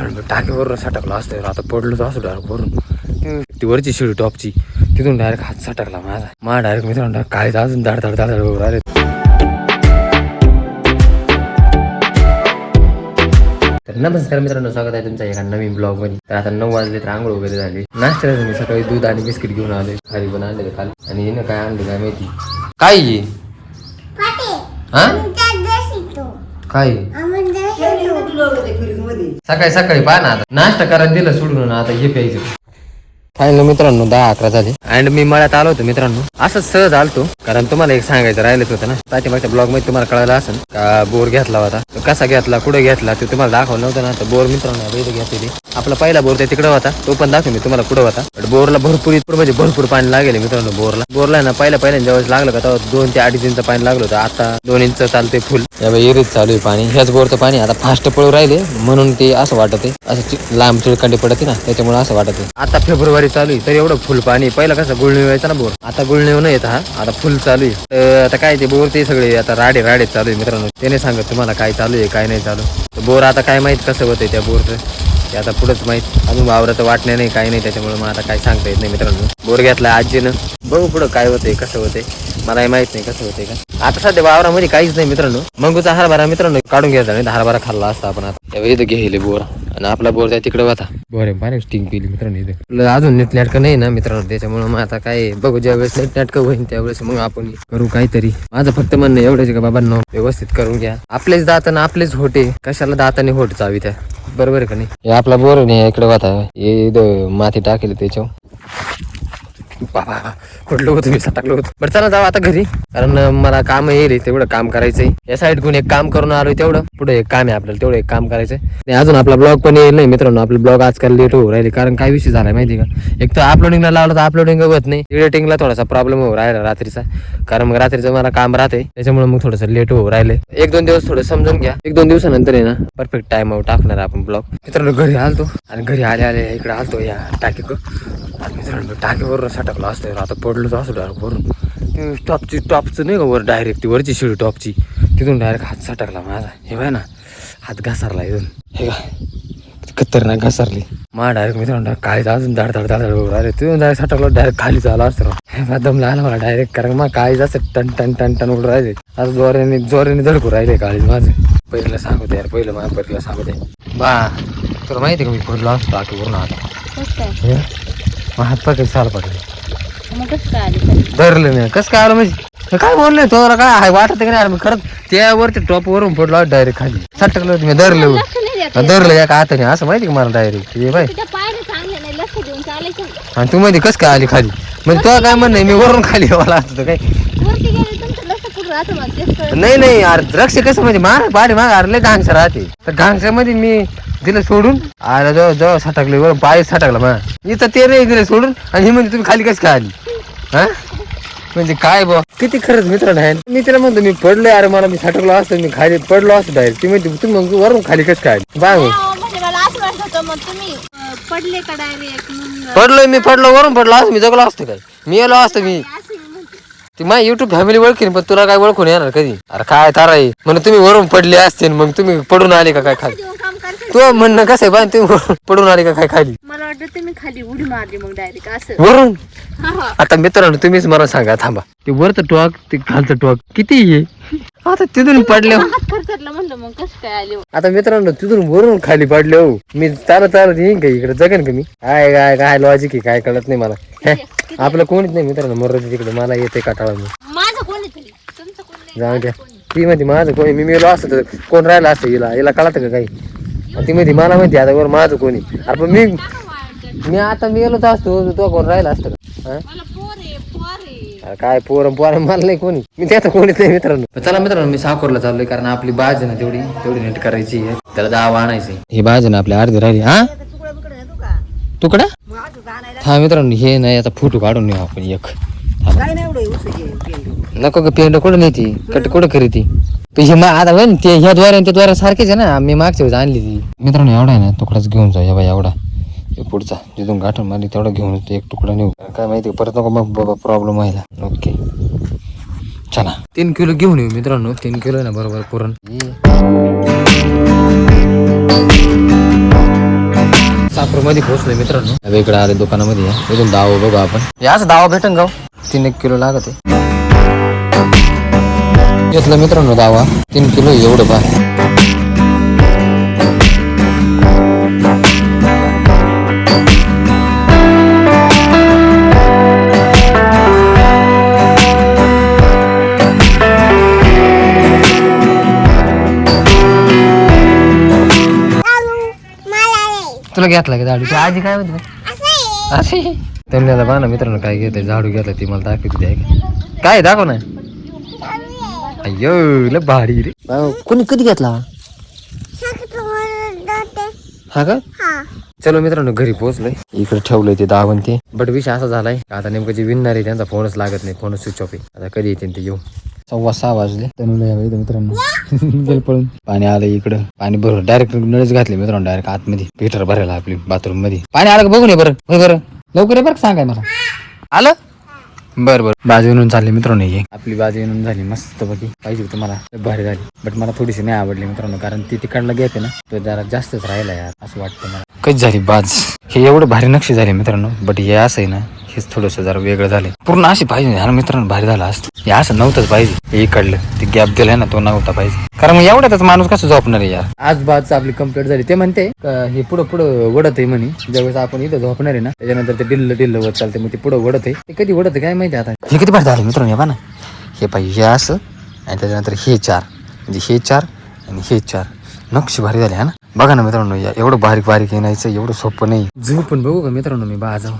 मित्रांनो टाकीवरून सटकला असतं. आता पडलो असं डायरेक्ट वरून. ते- वरची शिडी टॉपची तिथून डायरेक्ट हात सटकला माझा. माझा डायरेक्ट मित्रांनो काय अजून धाड धाड धाड धाड अरे तर नमस्कार मित्रांनो स्वागत आहे तुमच्या एका नवीन ब्लॉगमध्ये तर आता नऊ वाजले तर आंघोळ वगैरे झाली. नाश्त्याला मी सकाळी दूध आणि बिस्किट घेऊन आलोय खाली पण आणले काल. आणि हिनं काय आणलं काय माहिती? काय? हा? काय? सकाळी सकाळी पहा ना आता. नाश्ता करायला दिलं सोडून आता हे प्यायचं. फायनल मित्रांनो दहा अकरा झाले. अँड मी मळ्यात आलो होतो मित्रांनो. असं सहज आलतो. कारण तुम्हाला एक सांगायचं राहिलंच होतं ना. पाठीमागच्या ब्लॉगमध्ये तुम्हाला कळालं असेल का बोर घेतला होता. तो कसा घेतला कुठे घेतला ते तुम्हाला दाखवलं नव्हतं ना. तर बोर मित्रांनो इथे घेतलेली. आपला पहिला बोर त्या तिकडे होता. तो पण दाखव मी तुम्हाला कुठं होता. पण बोरला भरपूर इतपूर म्हणजे भरपूर पाणी लागेल मित्रांनो बोरला. बोरला ना पहिल्या पहिल्या ज्यावेळेस लागलं का तेव्हा दोन ते अडीच इंच पाणी लागलं होतं. आता दोन इंच चालते फुल एरीत चालू आहे पाणी. ह्याच बोरचं पाणी आता फास्ट पळू राहिले. म्हणून ते असं वाटत असं लांब चिळकांडी पडते ना त्याच्यामुळे असं वाटत आता फेब्रुवारी चालू आहे तर एवढं फुल पाणी पहिलं कसं गुळणी व्हायचा ना बोर? आता गुळणी न येत हा. आता फुल चालू आहे. तर आता काय ते बोर ते सगळे आता राडे राडे चालू आहे मित्रांनो. त्याने सांगत तुम्हाला काय चालू आहे काय नाही चालू. तर बोर आता काय माहीत कसं होतंय त्या बोरचं? ते आता पुढंच माहीत. अजून वावरात वाटण्या नाही काही नाही. त्याच्यामुळे मग आता काय सांगता येत नाही मित्रांनो. बोर घेतला आजीनं. बघू पुढं काय होतंय कसं होतंय. मलाही माहीत नाही कसं होतंय का. आता सध्या वावरामध्ये काहीच नाही मित्रांनो. मंगूचा हरभरा मित्रांनो काढून घ्यायचा नाही हरभरा खाल्ला असता आपण आता. त्यावेळी इथं घेले बोर. आणि आपला बोर त्या तिकडे होता. बोर पाणी स्टिंग पिली मित्रांनो इथे. अजून नीट नाटकं नाही ना मित्रांनो त्याच्यामुळे मग आता काय बघू ज्या वेळेस नीट नाटकं होईल त्यावेळेस मग आपण करू काहीतरी. माझं फक्त म्हणणं एवढंच का बाबांनो व्यवस्थित करून घ्या. आपलेच दात आणि आपलेच होटे कशाला दाताने होट चावी त्या बरोबर का नाही? हे आपला बोर नाही इकडे होता हे माती टाकेल त्याच्यावर. बाबा पडलो होतो मी सटकलो होतो. बरं चला जाऊ आता घरी. कारण मला काम येईल तेवढं काम करायचंय. या साईड एक काम करून आलोय तेवढं. पुढे एक काम आहे आपल्याला तेवढं एक काम करायचंय. आणि अजून आपला ब्लॉग पण येईल नाही मित्रांनो. आपला ब्लॉग आजकाल लेट होऊ राहिले कारण काय विषय झालाय माहिती का? एक तर अपलोडिंगला लावलं तर अपलोडिंग होत नाही. एडिटिंगला थोडासा प्रॉब्लेम होऊ राहिला रात्रीचा. कारण मग रात्रीचं मला काम राहते त्याच्यामुळे मग थोडंसं लेट होऊ राहिले. एक दोन दिवस थोडं समजून घ्या. एक दोन दिवसानंतर आहे ना परफेक्ट टाइम टाकणार आपण ब्लॉग मित्रांनो घरी आलतो. आणि घरी आले आले इकडे आलतो या टाकी मित्रांनो टाकीवर सटकला असतं आता पडलो असं डायरेक्ट वरून. ते टॉपची टॉपचं नाही का वर डायरेक्ट ती वरची शिडी टॉपची तिथून डायरेक्ट हात सटकला माझा. हे बाय ना हात घासारला इथून. हे का खतरनाक घसरली. मा डायरेक्ट मित्रांनो काय अजून धाड धाड धाड धाड अरे तिथून डायरेक्ट सटकलो डायरेक्ट खाली चालला असतो. हे दम लागला मला डायरेक्ट कारण मग काय असं टन टन टन टन उडून राहिले. आज जोराने जोराने धडकू राहिले काळी माझं. पहिलं सांगू यार पहिलं माझ्या पहिलं सांगू दे. बा तुला माहिती का मी पडलो असतो टाकीवरून आता? हात पाय साल पडले मग कसं काय आली खाली? धरलं नाही. कसं काय आलं म्हणजे काय बोलले तुला काय आहे वाटत का नाही? मी खरंच त्यावरती टॉप वरून पडलो डायरेक्ट खाली. सटकलं होतं मी धरलं लक्ष नाही देत. धरलं एका हाताने. असं माहिती का मला डायरेक्ट हे बाय तुझ्या पायाने चांगलं नाही लक्ष देऊन चालायचं आणि तू मध्ये कसं काय आली खाली? म्हणजे तुला काय म्हणणं मी वरून खाली मला असतं काय? वरती गेले तुमचं लक्ष कुठं राहतं मला तेच कळत नाही नाही अरे द्राक्ष कसं म्हणजे माग पाडी माग अरे लय घांगसा राहते. तर घांगशामध्ये मी दिलं सोडून अरे जवळ जवळ सटकले बरं पाय सटकला मा. इथं ते नाही दिलं सोडून आणि ही म्हणजे तुम्ही खाली कसं काय आली? हा? म्हणजे काय बा? किती खरंच मित्र आहे मी तिला म्हणतो मी पडलोय अरे मला मी सटकलो असतो मी खाली पडलो असतो डायरेक्ट ती म्हणते तुम्ही मग वरून खाली कसं काय? बाय मग. अहो, म्हणजे मला असं वाटत होतं मग तुम्ही अं, पडले का डायरेक्ट मग? पडलोय मी पडलो वरून पडलो असतो मी जगलो असतो काय? मी आलो असतो मी. असं मी म्हणते. ती माझी युट्यूब फॅमिली ओळखीन पण तुला काय ओळखून येणार कधी? अरे काय तारा आहे? म्हणून तुम्ही वरून पडले असते मग तुम्ही पडून आले का काय खाली? तू म्हणणं कसं आहे बा तुम्ही पडून आले का काय खाली? मला वाटतं तुम्ही खाली उडी मारली मग डायरेक्ट असं. वरून? हा हा. आता मित्रांनो तुम्हीच मला सांगा थांबा. ते वरचं टॉक ते खालचं टॉक किती आहे आता तिथून पडले हो. हात म्हणलं मग कसं काय आले आता मित्रांनो तिथून वरून खाली पडले हो. मी चालत चालत येईन का इकडे? जगन का मी? काय काय काय लॉजिक आहे काय कळत नाही मला. हे, आपलं कोणीच नाही मित्रांनो मरत तिकडे मला येते काटाळा मी माझं कोणी तरी? तुमचं कोण नाही जाऊ द्या. ती म्हणते माझं कोणी मी मेलो असतं कोण राहिलं असतं हिला हिला कळतं का काही? ती म्हणते मला माहिती आता वर माझं कोणी. अरे पण मी मी आता मी गेलो तर असतो तो कोण राहिला असतं का? हा? मला पोर आहे पोर आहे. अरे काय पोरं पोरं मला नाही कोणी. मी त्यात कोणीच नाही मित्रांनो. चला मित्रांनो मी साकोरला चाललोय कारण आपली बाज आहे ना तेवढी तेवढी नीट करायची आहे. त्याला दहा आणायची. ही बाज आहे ना आपली अर्धी राहिली. हा? तुकडा? हा मित्रांनो हे नाही आता फोटो काढून नेऊ आपण एक. नको का पेंड कुठं नाही ती कट कुठं करी ती पण हे मा- आता बघ ते ह्या द्वारे आणि त्या द्वारे सारखेच आहे ना. मी मागच्या वेळेस आणली ती. मित्रांनो एवढा आहे ना तुकडाच घेऊन जा. बाई एवढा. हे पुढचा. जिथून गाठून मारली तेवढा घेऊन एक तुकडा नेऊ. काय माहिती परत नको मग बाबा प्रॉब्लेम व्हायला. ओके चला. तीन किलो घेऊन येऊ मित्रांनो. तीन किलो आहे ना बरोबर पुरण. कोल्हापूरमध्ये पोहोचलोय मित्रांनो. इकडे आले दुकानामध्ये. इथून दावा बघू आपण. याच दावा भेटन गाव तीन एक किलो लागत आहे. घेतलं मित्रांनो दावा. तीन किलो एवढं पा तुला घेतला का झाडू? आजी काय म्हणते? असे त्यांना बघा ना मित्रांनो काय घेते झाडू घेतला ती मला दाखवते. काय दाखव ना. अयो लय भारी रे. कोणी कधी घेतला? हा? का? चलो मित्रांनो घरी पोहोचलोय. इकडे ठेवलंय ते दावण ते. बट विषय असा झालाय आता नेमकं जे विनणार आहे त्यांचा फोनच लागत नाही फोन स्विच ऑफ आहे. आता कधी येते ते येऊ सव्वा सहा वाजले. तनुला मित्रांनो. गेल पळून. पाणी आलं इकडं. पाणी बरोबर डायरेक्ट नळच घातले मित्रांनो डायरेक्ट आतमध्ये. हिटर भरायला आपली बाथरूममध्ये. पाणी आलं का बघून ये बरं. बरं. लवकर ये बरं सांगाय मला. आलं? बर बर. बाजू येऊन चालली मित्रांनो हे. आपली बाजू येऊन झाली मस्त बघी पाहिजे होती मला. भारी झाली. बट मला थोडीशी नाही आवडली मित्रांनो कारण ती तिकडला गॅप आहे ना तो जरा जास्तच राहिला यार असं वाटतं मला. कधी झाली बाज? हे एवढं भारी नक्षी झाले मित्रांनो बट हे असं आहे ना हेच थोडंसं जरा वेगळं झालं पूर्ण अशी पाहिजे यार मित्रांनो भारी झालं असतं हे असं नव्हतंच पाहिजे. हे इकडलं. ते गॅप दिलाय ना तो नव्हता पाहिजे. कारण मग एवढ्यातच माणूस कसं झोपणार आहे यार? आज बाज आपली कंप्लीट झाली. ते म्हणते हे पुढं पुढं वडत आहे म्हणे. ज्यावेळेस आपण इथं झोपणार आहे ना त्याच्यानंतर ते डिल्ल डिल्ल होत चालते. मग ते पुढं वडत आहे. ते कधी वडत काय माहिती आता? हे किती भारी झालं मित्रांनो हे ना. हे पाहिजे हे असं आणि त्याच्यानंतर हे चार. म्हणजे हे चार आणि हे चार. नक्षी भारी झाली हा ना. बघा ना मित्रांनो या एवढं बारीक बारीक येण्याचं एवढं सोपं नाही. झू पण बघू का मित्रांनो मी बाजाव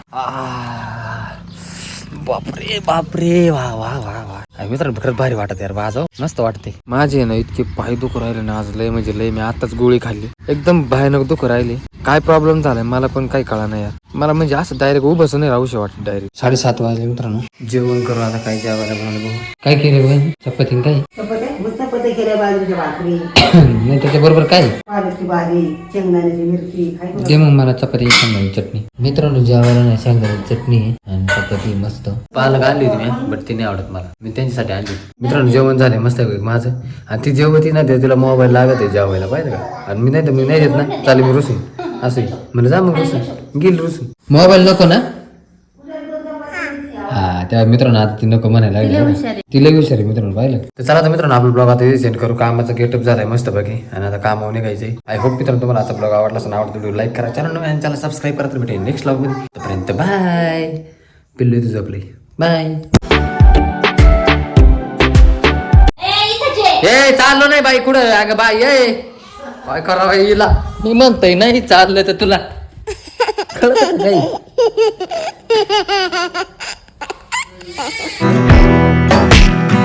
बापरे बापरे वा वा वा वा. मित्रांनो खरंच भारी वाटत यार बाजाव मस्त वाटते माझे ना इतके पाय दुख राहिले ना आज लय म्हणजे लय मी आताच गोळी खाल्ली. एकदम भयानक दुख राहिले. काय प्रॉब्लेम झालाय मला पण काही कळा नाही यार. मला म्हणजे असं डायरेक्ट उभंच नाही राहू वाटत डायरेक्ट साडेसात वाजले मित्रांनो. जेवण करू आता काय जेवायला काय केलं बघ? चपाती काय? चपात्या केल्या बाजरीच्या भाकरी. नाही त्याच्या बरोबर काय पालकची भाजी शेंगदाण्याची मिरची खाय दे मग मला चपाती शेंगदाणे चटणी. मित्रांनो जेवायला नाही शेंगदाणे चटणी आहे आणि चपाती मस्त. पालक आणली होती मी बट ती नाही आवडत मला. मी त्यांच्यासाठी आणली होती. मित्रांनो जेवण झाले मस्त आहे माझं. आणि ती जेवती ना ते तिला मोबाईल लागत आहे जेवायला पाहिजे का? आणि मी नाही तर मी नाही देत ना. चालेल मी रुसून. असं आहे. म्हणलं जा मग रुसून. गेल रुसून. मोबाईल नको ना? त्या मित्रांनो आता ती नको म्हणायला लागली तिला हुशार. आहे मित्रांनो पाहिलं. तर चला आता मित्रांनो आपला ब्लॉग आता सेंड करू. कामाचा गेटअप झालाय मस्त बाकी आणि आता कामावर निघायचंय. आय होप मित्रांनो तुम्हाला आजचा ब्लॉग आवडला असेल आवडतो व्हिडिओ लाईक करा चॅनल आणि चॅनल सबस्क्राईब करा तर भेटेल नेक्स्ट ब्लॉगमध्ये. तोपर्यंत बाय पिल्लू तुझं आपले बाय ए चाललो नाही बाई कुठं? अगं बाई ए. काय करावं हिला? मी म्हणतोय नाही चाललं तर तुला. कळत नाही. 嗯。